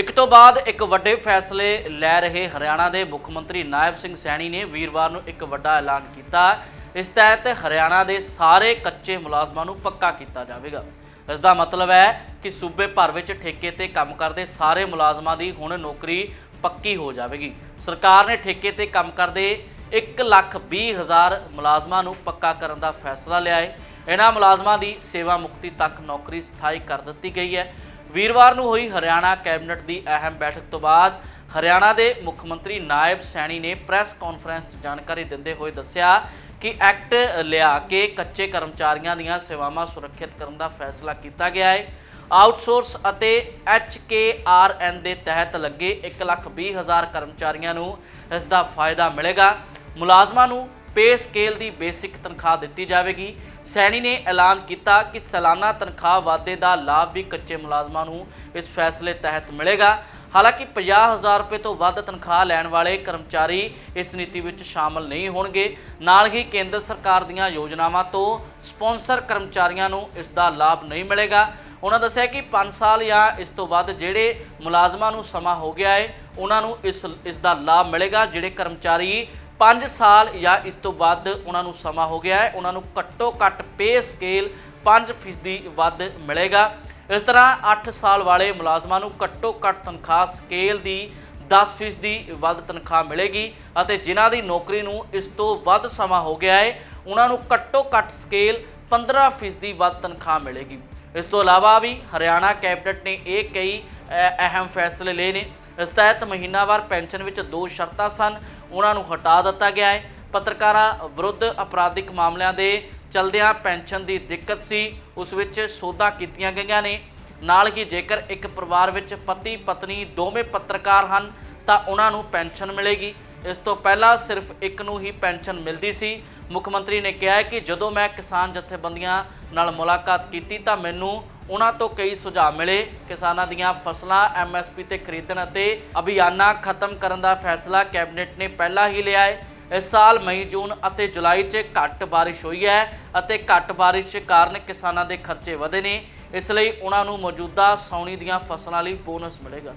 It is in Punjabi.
ਇੱਕ ਤੋਂ ਬਾਅਦ ਇੱਕ ਵੱਡੇ ਫੈਸਲੇ ਲੈ ਰਹੇ ਹਰਿਆਣਾ ਦੇ ਮੁੱਖ ਮੰਤਰੀ ਨਾਇਬ ਸਿੰਘ ਸੈਣੀ ਨੇ ਵੀਰਵਾਰ ਨੂੰ ਇੱਕ ਵੱਡਾ ਐਲਾਨ ਕੀਤਾ। ਇਸ ਤਹਿਤ ਹਰਿਆਣਾ ਦੇ ਸਾਰੇ ਕੱਚੇ ਮੁਲਾਜ਼ਮਾਂ ਨੂੰ ਪੱਕਾ ਕੀਤਾ ਜਾਵੇਗਾ। ਇਸ ਦਾ ਮਤਲਬ ਹੈ ਕਿ ਸੂਬੇ ਭਰ ਵਿੱਚ ਠੇਕੇ ਤੇ ਕੰਮ ਕਰਦੇ ਸਾਰੇ ਮੁਲਾਜ਼ਮਾਂ ਦੀ ਹੁਣ ਨੌਕਰੀ ਪੱਕੀ ਹੋ ਜਾਵੇਗੀ। ਸਰਕਾਰ ਨੇ ਠੇਕੇ ਤੇ ਕੰਮ ਕਰਦੇ 1 ਲੱਖ 20 ਹਜ਼ਾਰ ਮੁਲਾਜ਼ਮਾਂ ਨੂੰ ਪੱਕਾ ਕਰਨ ਦਾ ਫੈਸਲਾ ਲਿਆ ਹੈ। ਇਹਨਾਂ ਮੁਲਾਜ਼ਮਾਂ ਦੀ ਸੇਵਾ ਮੁਕਤੀ ਤੱਕ ਨੌਕਰੀ ਸਥਾਈ ਕਰ ਦਿੱਤੀ ਗਈ ਹੈ। ਵੀਰਵਾਰ ਨੂੰ ਹੋਈ ਹਰਿਆਣਾ ਕੈਬਨਿਟ ਦੀ ਅਹਿਮ ਬੈਠਕ ਤੋਂ ਬਾਅਦ ਹਰਿਆਣਾ ਦੇ ਮੁੱਖ ਮੰਤਰੀ ਨਾਇਬ ਸੈਣੀ ਨੇ ਪ੍ਰੈਸ ਕਾਨਫਰੰਸ 'ਚ ਜਾਣਕਾਰੀ ਦਿੰਦੇ ਹੋਏ ਦੱਸਿਆ ਕਿ ਐਕਟ ਲਿਆ ਕੇ ਕੱਚੇ ਕਰਮਚਾਰੀਆਂ ਦੀਆਂ ਸੇਵਾਵਾਂ ਸੁਰੱਖਿਅਤ ਕਰਨ ਦਾ ਫੈਸਲਾ ਕੀਤਾ ਗਿਆ ਹੈ। ਆਊਟਸੋਰਸ ਅਤੇ ਐਚਕੇਆਰਐਨ ਦੇ ਤਹਿਤ ਲੱਗੇ 1,20,000 ਕਰਮਚਾਰੀਆਂ ਨੂੰ ਇਸ ਦਾ ਫਾਇਦਾ ਮਿਲੇਗਾ। ਮੁਲਾਜ਼ਮਾਂ ਨੂੰ ਪੇ ਸਕੇਲ ਦੀ ਬੇਸਿਕ ਤਨਖਾਹ ਦਿੱਤੀ ਜਾਵੇਗੀ। ਸੈਣੀ ਨੇ ਐਲਾਨ ਕੀਤਾ ਕਿ ਸਾਲਾਨਾ ਤਨਖਾਹ ਵਾਧੇ ਦਾ ਲਾਭ ਵੀ ਕੱਚੇ ਮੁਲਾਜ਼ਮਾਂ ਨੂੰ ਇਸ ਫੈਸਲੇ ਤਹਿਤ ਮਿਲੇਗਾ। ਹਾਲਾਂਕਿ 50000 ਰੁਪਏ ਤੋਂ ਵੱਧ ਤਨਖਾਹ ਲੈਣ ਵਾਲੇ ਕਰਮਚਾਰੀ ਇਸ ਨੀਤੀ ਵਿੱਚ ਸ਼ਾਮਲ ਨਹੀਂ ਹੋਣਗੇ। ਨਾਲ ਹੀ ਕੇਂਦਰ ਸਰਕਾਰ ਦੀਆਂ ਯੋਜਨਾਵਾਂ ਤੋਂ ਸਪਾਂਸਰ ਕਰਮਚਾਰੀਆਂ ਨੂੰ ਇਸ ਦਾ ਲਾਭ ਨਹੀਂ ਮਿਲੇਗਾ। ਉਹਨਾਂ ਦੱਸਿਆ ਕਿ 5 ਸਾਲ ਜਾਂ ਇਸ ਤੋਂ ਵੱਧ ਜਿਹੜੇ ਮੁਲਾਜ਼ਮਾਂ ਨੂੰ ਸਮਾਂ ਹੋ ਗਿਆ ਹੈ, ਉਹਨਾਂ ਨੂੰ ਇਸ ਇਸ ਦਾ ਲਾਭ ਮਿਲੇਗਾ, ਜਿਹੜੇ ਕਰਮਚਾਰੀ 5 ਸਾਲ ਜਾਂ ਇਸ ਤੋਂ ਵੱਧ ਉਹਨਾਂ ਨੂੰ ਸਮਾਂ ਹੋ ਗਿਆ ਹੈ। ਉਹਨਾਂ ਨੂੰ ਘੱਟੋ ਘੱਟ ਪੇ ਸਕੇਲ 5% ਵੱਧ ਮਿਲੇਗਾ। ਇਸ ਤਰ੍ਹਾਂ 8 ਸਾਲ ਵਾਲੇ ਮੁਲਾਜ਼ਮਾਂ ਨੂੰ ਘੱਟੋ ਘੱਟ ਤਨਖਾਹ ਸਕੇਲ ਦੀ 10% ਦੀ ਵੱਧ ਤਨਖਾਹ ਮਿਲੇਗੀ ਅਤੇ ਜਿਨ੍ਹਾਂ ਦੀ ਨੌਕਰੀ ਨੂੰ ਇਸ ਤੋਂ ਵੱਧ ਸਮਾਂ ਹੋ ਗਿਆ ਹੈ, ਉਹਨਾਂ ਨੂੰ ਘੱਟੋ ਘੱਟ ਸਕੇਲ 15% ਦੀ ਵੱਧ ਤਨਖਾਹ ਮਿਲੇਗੀ। ਇਸ ਤੋਂ ਇਲਾਵਾ ਵੀ ਹਰਿਆਣਾ ਕੈਬਨਿਟ ਨੇ ਇਹ ਕਈ ਅਹਿਮ ਫੈਸਲੇ ਲਏ ਨੇ। ਇਸ ਤਹਿਤ ਮਹੀਨਾਵਾਰ ਪੈਨਸ਼ਨ ਵਿੱਚ ਦੋ ਸ਼ਰਤਾਂ ਸਨ। ਉਹਨਾਂ ਨੂੰ ਹਟਾ ਦਿੱਤਾ ਗਿਆ ਹੈ। ਪੱਤਰਕਾਰਾਂ ਵਿਰੁੱਧ ਅਪਰਾਧਿਕ ਮਾਮਲਿਆਂ ਦੇ ਚਲਦਿਆਂ ਪੈਨਸ਼ਨ ਦੀ ਦਿੱਕਤ ਸੀ। ਉਸ ਵਿੱਚ ਸੋਧਾਂ ਕੀਤੀਆਂ ਗਈਆਂ ਨੇ। ਨਾਲ ਹੀ ਜੇਕਰ ਇੱਕ ਪਰਿਵਾਰ ਵਿੱਚ ਪਤੀ, ਪਤਨੀ ਦੋਵੇਂ ਪੱਤਰਕਾਰ ਹਨ, ਤਾਂ ਉਹਨਾਂ ਨੂੰ ਪੈਨਸ਼ਨ ਮਿਲੇਗੀ। ਇਸ ਤੋਂ ਪਹਿਲਾਂ ਸਿਰਫ ਇੱਕ ਨੂੰ ਹੀ ਪੈਨਸ਼ਨ ਮਿਲਦੀ ਸੀ। ਮੁੱਖ ਮੰਤਰੀ ਨੇ ਕਿਹਾ ਕਿ ਜਦੋਂ ਮੈਂ ਕਿਸਾਨ ਜਥੇਬੰਦੀਆਂ ਨਾਲ ਮੁਲਾਕਾਤ ਕੀਤੀ ਤਾਂ ਮੈਨੂੰ ਉਹਨਾਂ ਤੋਂ ਕਈ ਸੁਝਾਅ ਮਿਲੇ। ਕਿਸਾਨਾਂ ਦੀਆਂ ਫਸਲਾਂ ਐਮਐਸਪੀ ਤੇ ਖਰੀਦਣ ਅਤੇ ਅਭਿਆਨਾਂ ਖਤਮ ਕਰਨ ਦਾ ਫੈਸਲਾ ਕੈਬਨਿਟ ਨੇ ਪਹਿਲਾਂ ਹੀ ਲਿਆ ਹੈ। ਇਸ ਸਾਲ ਮਈ, ਜੂਨ ਅਤੇ ਜੁਲਾਈ 'ਚ ਘੱਟ ਬਾਰਿਸ਼ ਹੋਈ ਹੈ ਅਤੇ ਘੱਟ ਬਾਰਿਸ਼ ਕਾਰਨ ਕਿਸਾਨਾਂ ਦੇ ਖਰਚੇ ਵਧੇ ਨੇ। ਇਸ ਲਈ ਉਹਨਾਂ ਨੂੰ ਮੌਜੂਦਾ ਸਾਉਣੀ ਦੀਆਂ ਫਸਲਾਂ ਲਈ ਬੋਨਸ ਮਿਲੇਗਾ।